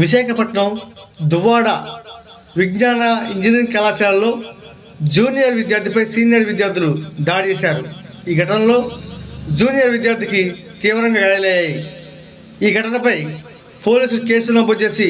విశాఖపట్నం దువ్వాడ విజ్ఞాన ఇంజనీరింగ్ కళాశాలలో junior విద్యార్థిపై senior విద్యార్థులు దాడి చేశారు. ఈ ఘటనలో జూనియర్ విద్యార్థికి తీవ్రంగా గాయాలయ్యాయి. ఈ ఘటనపై పోలీసులు కేసు నమోదు చేసి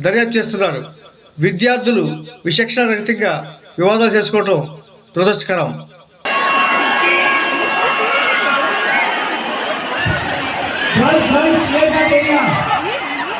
దర్యాప్తు చేస్తున్నారు. విద్యార్థులు విచక్షణ రహితంగా వివాదాలు చేసుకోవటం దురదృష్టకరం.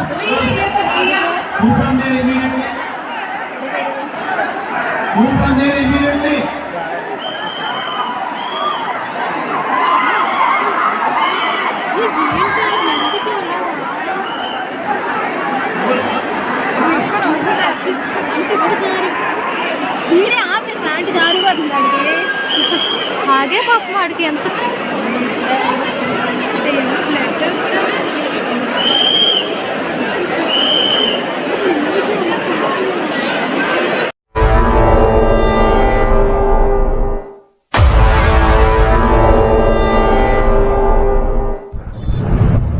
Move from there immediately. Move from there immediately. వీడే ఆపి ప్యాంట్ జారిపోతుంది అడిగి ఆగే పాపం వాడికి ఎంత